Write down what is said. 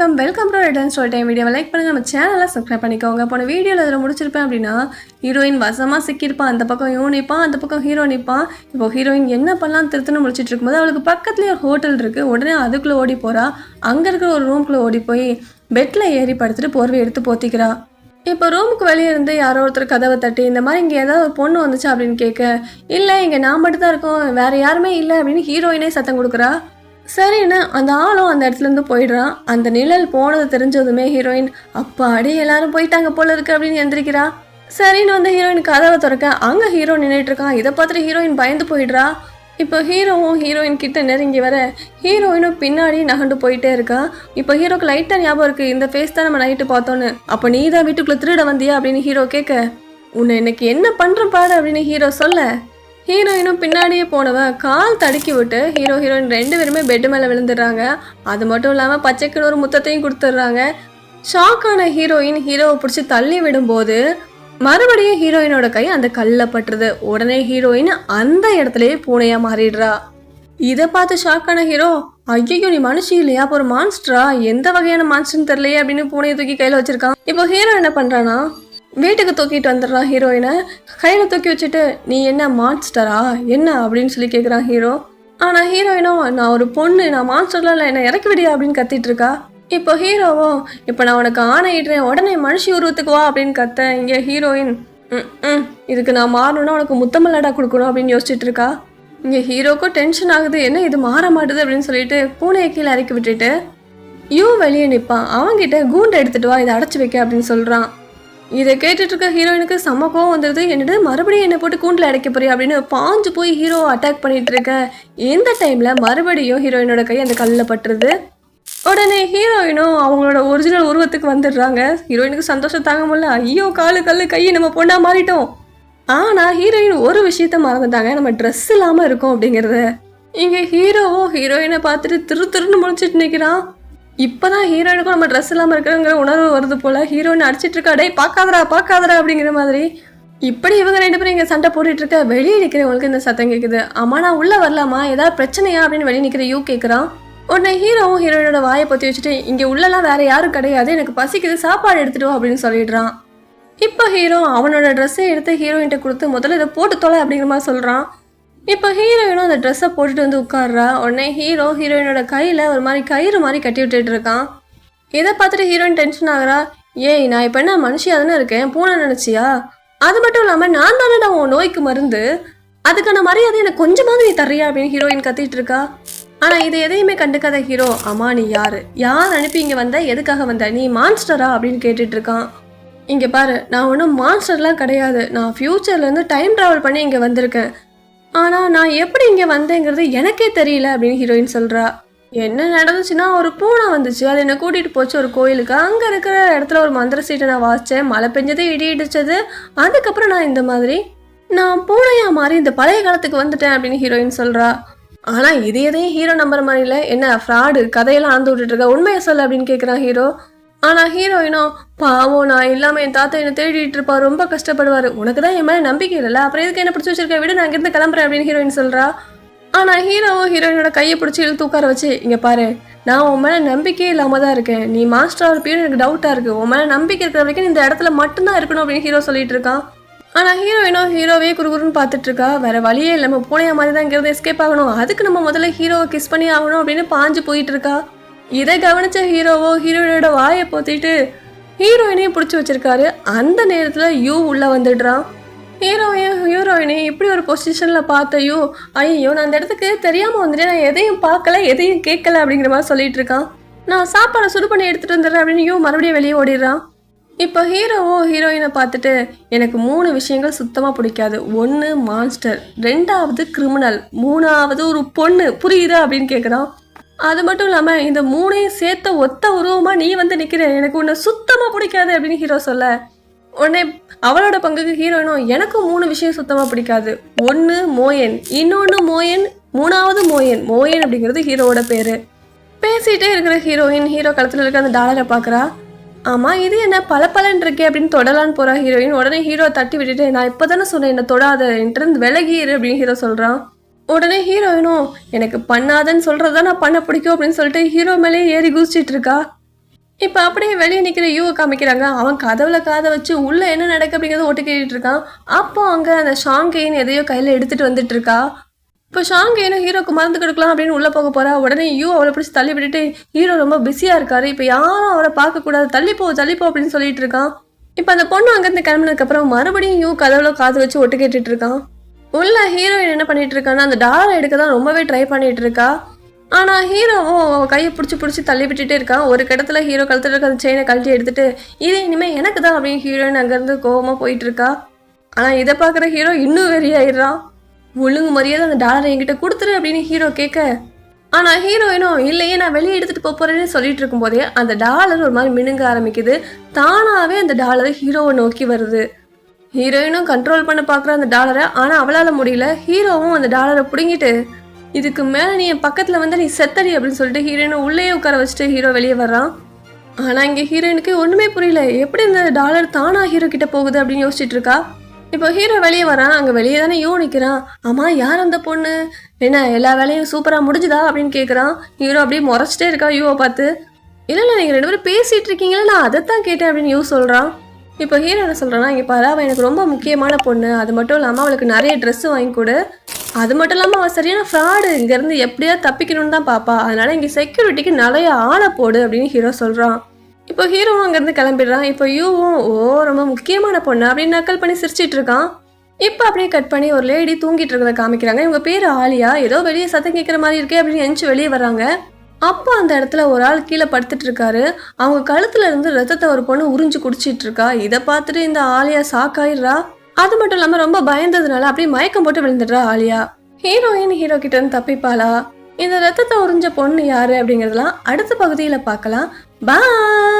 வணக்கம். Welcome to return story time வீடியோவை like பண்ணுங்கள் நம்ம சேனலை சப்ஸ்கிரைப் பண்ணிக்கோங்க. போன வீடியோவில் இதில் முடிச்சிருப்பேன் அப்படின்னா ஹீரோயின் வசமாக சிக்கியிருப்பான் அந்த பக்கம் இவன் நிற்பான் அந்த பக்கம் ஹீரோ நிற்பான் இப்போ ஹீரோயின் என்ன பண்ணலாம் திருத்தணும் முடிச்சிட்டு இருக்கும்போது அவளுக்கு பக்கத்துலேயே ஒரு ஹோட்டல் இருக்குது உடனே அதுக்குள்ளே ஓடி போகிறா அங்கே இருக்கிற ஒரு ரூம்குள்ளே ஓடி போய் பெட்டில் ஏறி படுத்துட்டு போர்வை எடுத்து போத்திக்கிறா. இப்போ ரூமுக்கு வெளியே இருந்து யாரோ ஒருத்தர் கதவை தட்டி இந்த மாதிரி இங்கே ஏதாவது ஒரு பொண்ணு வந்துச்சு அப்படின்னு கேட்க இல்லை இங்கே நான் மட்டும் தான் இருக்கோம். வேறு யாருமே இல்லை அப்படின்னு ஹீரோயினே சத்தம் கொடுக்குறா. சரின்னு அந்த ஆளும் அந்த இடத்துலேருந்து போயிடுறான். அந்த நிழல் போனது தெரிஞ்சதுமே ஹீரோயின் அப்பாடி எல்லாரும் போயிட்டாங்க போல இருக்கு அப்படின்னு எந்திரிக்கிறா. சரின்னு வந்து ஹீரோயின் கதவை திறக்க அங்கே ஹீரோ நின்றுட்டு இருக்கான். இதை பார்த்துட்டு ஹீரோயின் பயந்து போயிடுறா. இப்போ ஹீரோவும் ஹீரோயின் கிட்ட நெருங்கி வர ஹீரோயினும் பின்னாடி நகண்டு போயிட்டே இருக்கா. இப்போ ஹீரோக்கு லைட்டாக ஞாபகம் இருக்கு. இந்த ஃபேஸ் தான் நம்ம நைட்டு பார்த்தோன்னு. அப்போ நீ தான் வீட்டுக்குள்ளே திருட வந்தியா அப்படின்னு ஹீரோ கேட்க உன்னை இன்னைக்கு என்ன பண்ணுற பாரு அப்படின்னு ஹீரோ சொல்ல. ஹீரோயினும் பின்னாடியே போனவ கால் தடுக்கி விட்டு ஹீரோ ஹீரோயின் ரெண்டு பேருமே பெட்டு மேலே விழுந்துடுறாங்க. அது மட்டும் இல்லாமல் பச்சைக்குன்னு ஒரு முத்தத்தையும் கொடுத்துட்றாங்க. ஷாக்கான ஹீரோயின் ஹீரோவை பிடிச்சி தள்ளி விடும்போது மறுபடியும் ஹீரோயினோட கை அந்த கல்லில் பட்டுறது உடனே ஹீரோயின் அந்த இடத்துலயே பூனையா மாறிடுறா. இதை பார்த்து ஷாக்கான ஹீரோ ஐயோ நீ மனுஷி இல்லையா? அப்போ ஒரு மான்ஸ்டரா எந்த வகையான மான்ஸ்டர்னு தெரியலையே அப்படின்னு பூனையை தூக்கி கையில் வச்சிருக்கான். இப்போ ஹீரோ என்ன பண்ணுறானா வீட்டுக்கு தூக்கிட்டு வந்துடுறான் ஹீரோயினை. கையில் தூக்கி வச்சுட்டு நீ என்ன மான்ஸ்டரா என்ன? அப்படின்னு சொல்லி கேட்குறான் ஹீரோ. ஆனால் ஹீரோயினோ நான் ஒரு பொண்ணு நான் மான்ஸ்டர்லாம் இல்லை என்னை இறக்கி விடியா அப்படின்னு கத்திட்டு இருக்கா. இப்போ ஹீரோவோ இப்போ நான் உனக்கு ஆணையிடுறேன் உடனே மனுஷி உருவத்துக்கு வா அப்படின்னு கத்த இங்கே ஹீரோயின். ம் ம் இதுக்கு நான் மாறணும்னா உனக்கு முத்தமல்லடா கொடுக்கணும் அப்படின்னு யோசிச்சுட்டு இருக்கா. இங்கே ஹீரோக்கும் டென்ஷன் ஆகுது என்ன இது மாற மாட்டுது? அப்படின்னு சொல்லிட்டு பூனையை கீழே இறக்கி விட்டுட்டு யூ வெளியே நிற்பான் அவங்கிட்ட கூண்டு எடுத்துகிட்டு வா இதை அடைச்சி வைக்க அப்படின்னு சொல்கிறான் இதை கேட்டுட்டு இருக்க ஹீரோயினுக்கு செம்ம கோவம் வந்துடுது என்னது மறுபடியும் என்னை போட்டு கூண்டில் அடைக்க போறியா அப்படின்னு பாஞ்சு போய் ஹீரோ அட்டாக் பண்ணிட்டு இருக்க. இந்த டைமில் மறுபடியும் ஹீரோயினோட கை அந்த கல்லில் பட்டுருது. உடனே ஹீரோயினும் அவங்களோட ஒரிஜினல் உருவத்துக்கு வந்துடுறாங்க. ஹீரோயினுக்கு சந்தோஷம் தாங்க முடியல. ஐயோ காலு கல் கையை நம்ம பொண்ணா மாறிட்டோம். ஆனால் ஹீரோயின் ஒரு விஷயத்த மறந்துட்டாங்க. நம்ம ட்ரெஸ் இல்லாமல் இருக்கோம் அப்படிங்கிறத. இங்கே ஹீரோவோ ஹீரோயினை பார்த்துட்டு திரு திருன்னு முழிச்சிட்டு நிற்கிறான் இப்போ தான் ஹீரோயினுக்கும் நம்ம ட்ரெஸ் இல்லாமல் இருக்கிறங்கிற உணர்வு வருது போல். ஹீரோயின் அடிச்சிட்டு இருக்கா டே பார்க்காதடா பார்க்காதடா அப்படிங்கிற மாதிரி. இப்படி இவங்க ரெண்டு பேரும் இங்கே சண்டை போட்டுட்டு இருக்க வெளியே நிற்கிறவங்களுக்கு இந்த சத்தம் கேட்குது அம்மா நான் உள்ளே வரலாமா? ஏதாவது பிரச்சனையா? அப்படின்னு வெளியே நிற்கிற யூ கேட்குறான் உடனே ஹீரோவும் ஹீரோயினோட வாயை பற்றி வச்சுட்டு இங்கே உள்ளலாம் வேற யாரும் கிடையாது. எனக்கு பசிக்குது. சாப்பாடு எடுத்துட்டு வா அப்படின்னு சொல்லிடுறான். இப்போ ஹீரோ அவனோட ட்ரெஸ்ஸை எடுத்து ஹீரோயின்கிட்ட கொடுத்து முதல்ல இதை போட்டு தொலை அப்படிங்கிற மாதிரி சொல்கிறான் இப்போ ஹீரோயினும் அந்த ட்ரெஸ்ஸை போட்டுட்டு வந்து உட்கார்றா. உடனே ஹீரோ ஹீரோயினோட கையில் ஒரு மாதிரி கயிறு மாதிரி கட்டி விட்டுட்டு இருக்கான். இதை பார்த்துட்டு ஹீரோயின் டென்ஷன் ஆகுறா. ஏய் நான் இப்போ என்ன மனுஷியாக தானே இருக்கேன்? பூனை நினச்சியா? அது மட்டும் இல்லாமல் நான் தானே நான் உன் நோய்க்கு மருந்து? அதுக்கான மரியாதை எனக்கு கொஞ்சமாவது நீ தரியா அப்படின்னு ஹீரோயின் கத்திட்டு இருக்கா. ஆனால் இது எதையுமே கண்டுக்காத ஹீரோ அம்மா நீ யாரு? யார் அனுப்பி இங்கே வந்த? எதுக்காக வந்த? நீ மான்ஸ்டரா அப்படின்னு கேட்டுட்டு இருக்கான். இங்கே பாரு நான் ஒன்றும் மான்ஸ்டர்லாம் கிடையாது. நான் ஃப்யூச்சர்லேருந்து டைம் ட்ராவல் பண்ணி இங்கே வந்திருக்கேன். ஆனால் நான் எப்படி இங்கே வந்தேங்கிறது எனக்கே தெரியல அப்படின்னு ஹீரோயின் சொல்கிறா என்ன நடந்துச்சுன்னா ஒரு பூனை வந்துச்சு. அது என்னை கூட்டிகிட்டு போச்சு ஒரு கோயிலுக்கு. அங்கே இருக்கிற இடத்துல ஒரு மந்திர சீட்டை நான் வாசித்தேன் மழை பெஞ்சது இடி இடிச்சது. அதுக்கப்புறம் நான் இந்த மாதிரி நான் பூனையாக மாறி இந்த பழைய காலத்துக்கு வந்துட்டேன் அப்படின்னு ஹீரோயின் சொல்கிறா ஆனால் இது எதையும் ஹீரோ நம்புற மாதிரி இல்லை. என்ன ஃப்ராடு கதையெல்லாம் ஆழ்ந்து விட்டுட்டு இருக்க. உண்மையை சொல்லு அப்படின்னு கேட்குறான் ஹீரோ ஆனால் ஹீரோயினோ பாவம் நான் இல்லாமல் என் தாத்தா என்னை தேடிட்டு இருப்பா ரொம்ப கஷ்டப்படுவார். உனக்கு தான் என் மேலே நம்பிக்கை இல்லைல்ல? அப்புறம் எதுக்கு என்ன பிடிச்சி வச்சிருக்க? விட நான் இங்கேருந்து கிளம்புறேன் அப்படின்னு ஹீரோயின் சொல்கிறா ஆனால் ஹீரோவும் ஹீரோயினோட கையை பிடிச்சி இழுத்து உட்கார வச்சு இங்கே பாரு நான் உன் மேலே நம்பிக்கையே இல்லாமல் தான் இருக்கேன். நீ மாஸ்டர் இருப்பியும் எனக்கு டவுட்டாக இருக்குது உன் மேலே நம்பிக்கை இருக்கிற வரைக்கும் இந்த இடத்துல மட்டும்தான் இருக்கணும் அப்படின்னு ஹீரோ சொல்லிட்டு இருக்கான் ஆனால் ஹீரோயினோ ஹீரோவே குறுகுறுன்னு பார்த்துட்டு இருக்கா. வேற வழியே இல்லை நம்ம பூனையா மாதிரி தான் இங்கேருந்து எஸ்கேப் ஆகணும். அதுக்கு நம்ம முதல்ல ஹீரோவை கிஸ் பண்ணி ஆகணும் அப்படின்னு பாஞ்சு போயிட்டு இருக்கா. இதை கவனிச்ச ஹீரோவோ ஹீரோயினோட வாயை பொத்திட்டு ஹீரோயினையும் பிடிச்சி வச்சிருக்காரு. அந்த நேரத்தில் யூ உள்ளே வந்துடுறான். ஹீரோயும் ஹீரோயினையும் இப்படி ஒரு பொசிஷனில் பார்த்த யூ ஐயோ நான் அந்த இடத்துக்கு தெரியாமல் வந்துட்டேன். நான் எதையும் பார்க்கல எதையும் கேட்கல அப்படிங்கிற மாதிரி சொல்லிட்டு இருக்கான். நான் சாப்பாடை சுடு பண்ணி எடுத்துகிட்டு வந்துடுறேன் அப்படின்னு யூ மறுபடியும் வெளியே ஓடிடுறான். இப்போ ஹீரோவோ ஹீரோயினை பார்த்துட்டு எனக்கு மூணு விஷயங்கள் சுத்தமாக பிடிக்காது. ஒன்று மான்ஸ்டர் ரெண்டாவது கிரிமினல் மூணாவது ஒரு பொண்ணு. புரியுதா அப்படின்னு கேட்குறான் அது மட்டும் இல்லாமல் இந்த மூணையும் சேர்த்த ஒத்த உருவமாக நீ வந்து நிற்கிற எனக்கு உன்னை சுத்தமாக பிடிக்காது அப்படின்னு ஹீரோ சொல்ல. உடனே அவளோட பங்குக்கு ஹீரோயினும் எனக்கும் மூணு விஷயம் சுத்தமாக பிடிக்காது. ஒன்று மோயன் இன்னொன்று மோயன் மூணாவது மோயன். மோயன் அப்படிங்கிறது ஹீரோவோட பேர். பேசிகிட்டே இருக்கிற ஹீரோயின் ஹீரோ களத்தில் இருக்க அந்த டாலரை பார்க்குறா ஆமாம் இது என்ன பல பலன் இருக்கே அப்படின்னு தொடலான்னு போகிறா ஹீரோயின். உடனே ஹீரோ தட்டி விட்டுட்டு நான் இப்போ தானே சொன்னேன் என்ன தொடாத என்கிட்ட விலகிடு அப்படின்னு ஹீரோ சொல்கிறான் உடனே ஹீரோயினும் எனக்கு பண்ணாதன்னு சொல்கிறதா நான் பண்ண பிடிக்கும் அப்படின்னு சொல்லிட்டு ஹீரோ மேலே ஏறி குதிச்சிட்டு இருக்கா. இப்போ அப்படியே வெளியே நிற்கிற யூவை காமிக்கிறாங்க. அவன் கதவுல காதை வச்சு உள்ள என்ன நடக்கு அப்படிங்கிறத ஒட்டு கேட்டுட்டு இருக்கான். அப்போ அங்கே அந்த ஷாங்கெயின் எதையோ கையில் எடுத்துட்டு வந்துட்டு இருக்கா. இப்போ ஷாங்கெயினும் ஹீரோக்கு மருந்து கொடுக்கலாம் அப்படின்னு உள்ளே போக போறா. உடனே யூ அவளை பிடிச்சி தள்ளி விட்டுட்டு ஹீரோ ரொம்ப பிஸியாக இருக்காரு. இப்போ யாரும் அவரை பார்க்கக்கூடாது. தள்ளிப்போ தள்ளிப்போ அப்படின்னு சொல்லிட்டு இருக்கான். இப்போ அந்த பொண்ணு அங்கேருந்து கிளம்புனதுக்கப்புறம் மறுபடியும் யூ கதவுல காது வச்சு ஒட்டு கேட்டுட்டு இருக்கான். உள்ள ஹீரோயின் என்ன பண்ணிட்டு இருக்கான்னா அந்த டாலர் எடுக்க தான் ரொம்பவே ட்ரை பண்ணிட்டு இருக்கா ஆனால் ஹீரோவும் அவ கையை பிடிச்சி பிடிச்சி தள்ளி விட்டுட்டே இருக்கான் ஒரு கிடத்துல ஹீரோ கழுத்துல இருக்க அந்த செயினை கழட்டி எடுத்துட்டு இது இனிமேல் எனக்கு தான் அப்படின்னு ஹீரோயின் அங்கேருந்து கோவமாக போயிட்டு இருக்கா ஆனால் இதை பார்க்குற ஹீரோ இன்னும் வெறியாயிடுறான் ஒழுங்கு மரியாதை அந்த டாலரை என்கிட்ட கொடுத்துரு அப்படின்னு ஹீரோ கேட்க. ஆனால் ஹீரோயினும் இல்லையே நான் வெளியே எடுத்துகிட்டு போக போகிறேன்னு சொல்லிட்டு இருக்கும்போதே அந்த டாலர் ஒரு மாதிரி மினுங்க ஆரம்பிக்குது. தானாகவே அந்த டாலர் ஹீரோவை நோக்கி வருது. ஹீரோயினும் கண்ட்ரோல் பண்ண பார்க்குற அந்த டாலரை ஆனால் அவளால் முடியல. ஹீரோவும் அந்த டாலரை பிடுங்கிட்டு இதுக்கு மேலே நீ என் பக்கத்தில் வந்து நீ செத்தடி அப்படின்னு சொல்லிட்டு ஹீரோயினை உள்ளேயே உட்கார வச்சுட்டு ஹீரோ வெளியே வர்றான். ஆனால் இங்கே ஹீரோயினுக்கு ஒன்றுமே புரியல. எப்படி இந்த டாலர் தானா ஹீரோ கிட்ட போகுது? அப்படின்னு யோசிச்சுட்டு இருக்கா. இப்போ ஹீரோ வெளியே வரான் அங்கே வெளியே தானே யூ நிற்கிறான் அம்மா யார் அந்த பொண்ணு? என்ன எல்லா வேலையும் சூப்பராக முடிஞ்சுதா? அப்படின்னு கேட்குறான் ஹீரோ அப்படியே முறைச்சிட்டே இருக்கா. யூவை பார்த்து இல்லை இல்லை நீங்கள் ரெண்டு பேரும் பேசிகிட்டு இருக்கீங்களா? நான் அதைத்தான் கேட்டேன் அப்படின்னு யூ சொல்கிறான் இப்போ ஹீரோ என்ன சொல்கிறான்னா இங்கே பாரு அவள் எனக்கு ரொம்ப முக்கியமான பொண்ணு. அது மட்டும் இல்லாமல் அவளுக்கு நிறைய ட்ரெஸ்ஸு வாங்கி கொடு. அது மட்டும் இல்லாமல் அவள் சரியான ஃப்ராடு இங்கேருந்து எப்படியாவது தப்பிக்கணும்னு தான் பாப்பா. அதனால இங்கே செக்யூரிட்டிக்கு நிறைய ஆளை போடு அப்படின்னு ஹீரோ சொல்கிறான் இப்போ ஹீரோவும் அங்கேருந்து கிளம்பிடுறான். இப்போ யூவும் ஓ ரொம்ப முக்கியமான பொண்ணு அப்படின்னு நக்கல் பண்ணி சிரிச்சிட்டு இருக்கான். இப்போ அப்படியே கட் பண்ணி ஒரு லேடி தூங்கிட்டு இருக்கிறத காமிக்கிறாங்க. இவங்க பேர் ஆலியா. ஏதோ வெளியே சத்தம் கேட்குற மாதிரி இருக்கே அப்படின்னு எந்திச்சு வெளியே வராங்க அப்போ அந்த இடத்துல ஒரு ஆள் கீழே படுத்துட்டு இருக்காரு அவங்க கழுத்துல இருந்து ரத்தத்தை ஒரு பொண்ணு உறிஞ்சு குடிச்சிட்டு இருக்கா இதை பார்த்துட்டு இந்த ஆலியா சாக்காயிடுறா? அது மட்டும் இல்லாமல் ரொம்ப பயந்ததுனால அப்படியே மயக்கம் போட்டு விழுந்துடுறா ஆலியா. ஹீரோயின் ஹீரோ கிட்ட இருந்து தப்பிப்பாளா? இந்த ரத்தத்தை உறிஞ்ச பொண்ணு யாரு அப்படிங்கிறதெல்லாம் அடுத்த பகுதியில் பார்க்கலாம். பாய்